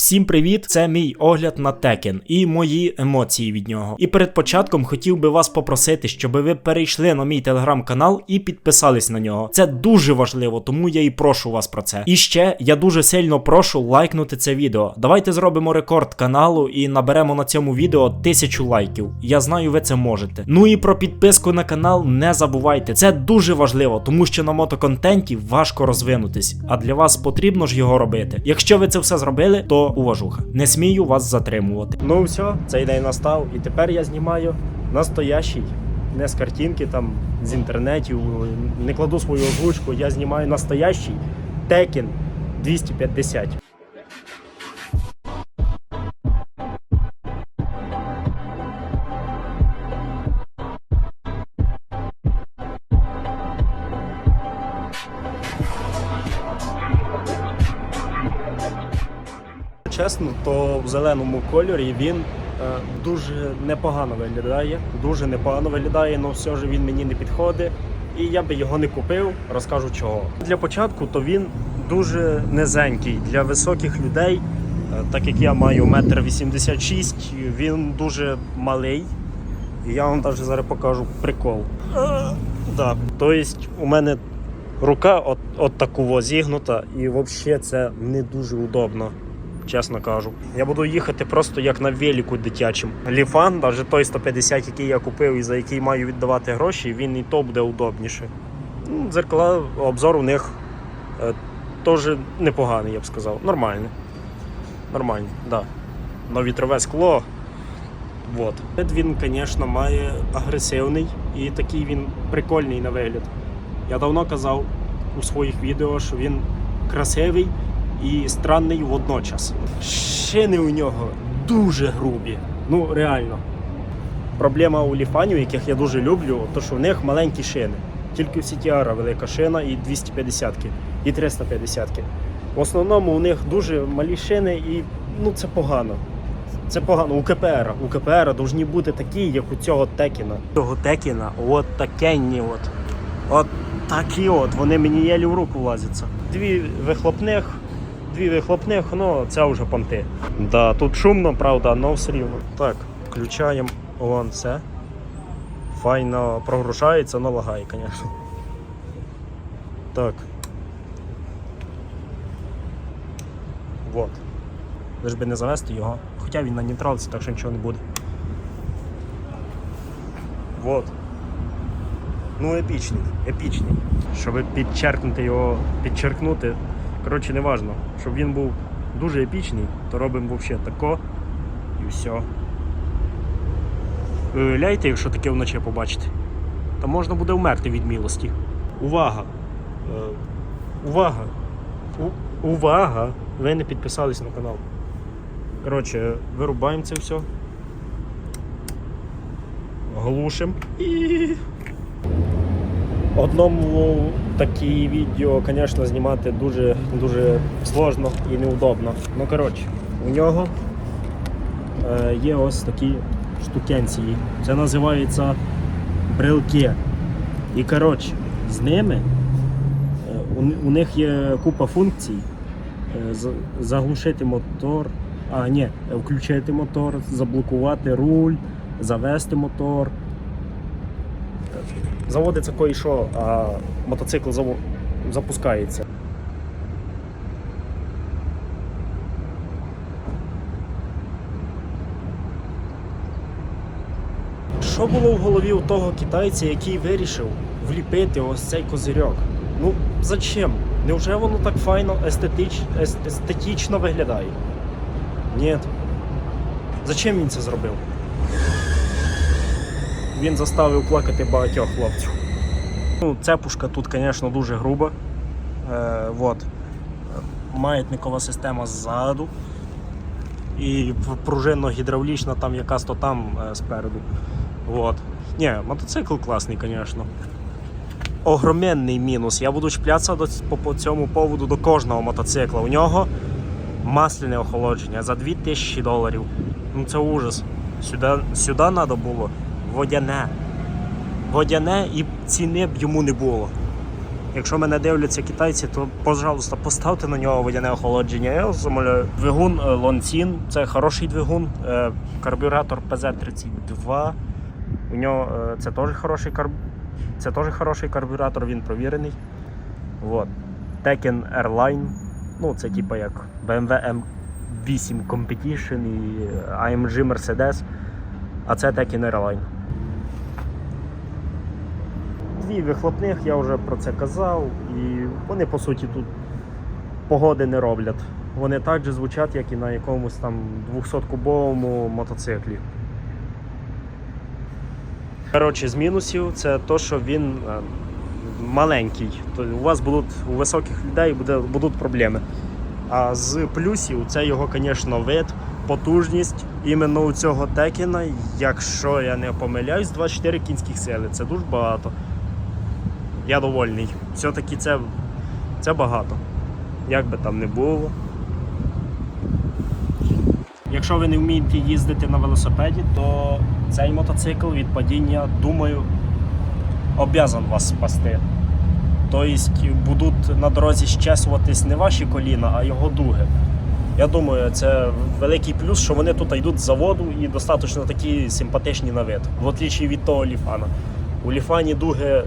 Всім привіт! Це мій огляд на Tekken і мої емоції від нього. І перед початком хотів би вас попросити, щоб ви перейшли на мій телеграм-канал і підписались на нього. Це дуже важливо, тому я і прошу вас про це. І ще я дуже сильно прошу лайкнути це відео. Давайте зробимо рекорд каналу і наберемо на цьому відео тисячу лайків. Я знаю, ви це можете. Ну і про підписку на канал не забувайте. Це дуже важливо, тому що на мотоконтенті важко розвинутись, а для вас потрібно ж його робити. Якщо ви це все зробили, то уважуха. Не смію вас затримувати. Ну все, цей день настав, і тепер я знімаю настоящий. Не з картинки там з інтернетів, не кладу свою озвучку, я знімаю настоящий Tekken 250. Чесно, то в зеленому кольорі він е, дуже непогано виглядає. Дуже непогано виглядає, але все ж він мені не підходить. І я би його не купив, розкажу чого. Для початку то він дуже низенький для високих людей. Е, Так як я маю метр вісімдесят шість, він дуже малий. І я вам навіть зараз покажу прикол. Е, да. Тобто у мене рука от, от таку зігнута, і взагалі це не дуже удобно чесно кажу. Я буду їхати просто як на велику дитячим. Ліфан, навіть той 150, який я купив і за який маю віддавати гроші, він і то буде удобніше. Ну, Дзеркала, обзор у них е, теж непоганий, я б сказав. Нормальний. Нормальний, так. Да. Но вітрове скло. Вот. Він, звісно, має агресивний і такий він прикольний на вигляд. Я давно казав у своїх відео, що він красивий і странний водночас. Шини у нього дуже грубі. Ну, реально. Проблема у ліфанів, яких я дуже люблю, то що в них маленькі шини. Тільки в CTR велика шина і 250-ки, і 350-ки. В основному у них дуже малі шини і ну, це погано. Це погано. У КПР. У КПР повинні бути такі, як у цього Текіна. Цього Текіна, от такенні от. От такі от, вони мені єлі в руку влазяться. Дві вихлопних, дві вихлопних, ну це вже понти. Да, тут шумно, правда, але все рівно. Так, включаємо вон це. Файно прогружається, але лагає, звісно. Так. Вот. Лиш би не завести його. Хоча він на нейтралці, так що нічого не буде. Вот. Ну, епічний, епічний. Щоб підчеркнути його, підчеркнути. Коротше, не важно. Щоб він був дуже епічний, то робимо взагалі тако і все. Ви уявляєте, якщо таке вночі побачите? То можна буде вмерти від милості. Увага! Е, увага! У, увага! Ви не підписались на канал. Коротше, вирубаємо це все. Глушимо і. Одному такі відео, звісно, знімати дуже дуже сложно і неудобно. Ну, коротше, у нього е, є ось такі штукенції. Це називається брелки. І коротше, з ними е, у, у них є купа функцій. Е, заглушити мотор, а ні, включити мотор, заблокувати руль, завести мотор. Заводиться кої що, а мотоцикл заво- запускається. Що було в голові у того китайця, який вирішив вліпити ось цей козирьок? Ну, зачем? Невже воно так файно, естетич, ес- естетично виглядає? Ні. Зачем він це зробив? Він заставив плакати багатьох хлопців. Ну, цепушка тут, звісно, дуже груба. Е, вот. Маятникова система ззаду. І пружинно-гідравлічна там якась то там е, спереду. Вот. Ні, мотоцикл класний, звісно. Огроменний мінус. Я буду чіплятися по, по цьому поводу до кожного мотоцикла. У нього масляне охолодження за 2000 доларів. Ну це ужас. Сюди треба було водяне. Водяне і ціни б йому не було. Якщо мене дивляться китайці, то пожалуйста, поставте на нього водяне охолодження. Я замовляю. Двигун е, Лонцін, це хороший двигун. Е, Карбюратор PZ32. У нього е, це теж хороший карб... це теж хороший карбюратор, він провірений. Вот. Tekken Airline. Ну, це типа як BMW M8 Competition і AMG Mercedes. А це Tekken Airline. Дві вихлопних, я вже про це казав, і вони по суті тут погоди не роблять. Вони так же звучать, як і на якомусь там 200-кубовому мотоциклі. Коротше, з мінусів це те, що він е, маленький. Тобто у вас будуть у високих людей буде, будуть проблеми. А з плюсів це його, звісно, вид, потужність іменно у цього текіна, якщо я не помиляюсь, 24 кінських сили. Це дуже багато. Я довольний. Все-таки це, це багато. Як би там не було. Якщо ви не вмієте їздити на велосипеді, то цей мотоцикл від падіння, думаю, обязан вас спасти. Тобто будуть на дорозі щесуватись не ваші коліна, а його дуги. Я думаю, це великий плюс, що вони тут йдуть з заводу і достатньо такі симпатичні на вид, в отличі від того ліфана. У ліфані дуги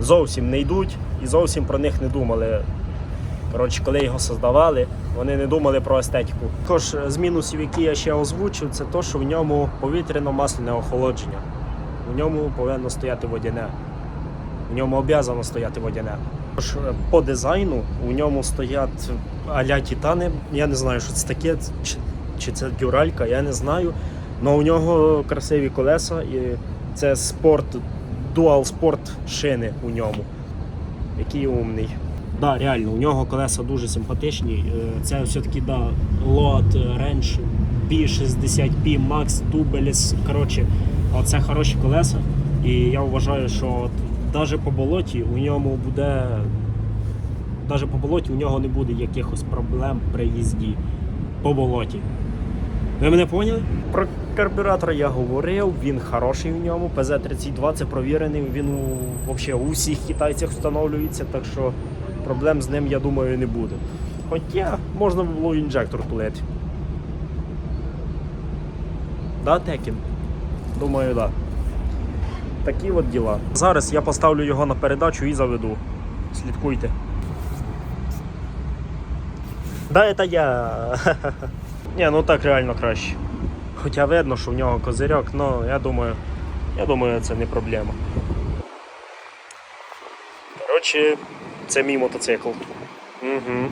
зовсім не йдуть і зовсім про них не думали. Коротше, коли його создавали, вони не думали про естетику. Також з мінусів, які я ще озвучив, це те, що в ньому повітряно-масляне охолодження. У ньому повинно стояти водяне. У ньому обов'язано стояти водяне. Тож е, по дизайну у ньому стоять аля титани. Я не знаю, що це таке, чи, чи це дюралька, я не знаю. Але у нього красиві колеса і це спорт, дуал спорт шини у ньому. Який умний. Да, реально, у нього колеса дуже симпатичні. Е, Це все-таки да, лот, ренч, P60P, Max, Tubeless. Коротше, це хороші колеса. І я вважаю, що навіть по болоті у ньому буде. Навіть по болоті у нього не буде якихось проблем при їзді по болоті. Ви мене поняли? Про карбюратор я говорив, він хороший в ньому. ПЗ-32 це провірений, він у, вообще, у всіх китайцях встановлюється, так що проблем з ним, я думаю, не буде. Хоча можна було інжектор тулити. Да, Текін? Думаю, да. Такі от діла. Зараз я поставлю його на передачу і заведу. Слідкуйте. Да, це я. Ні, ну так реально краще. Хоча видно, що в нього козирьок, але я думаю, я думаю, це не проблема. Коротше, це мій мотоцикл. Угу.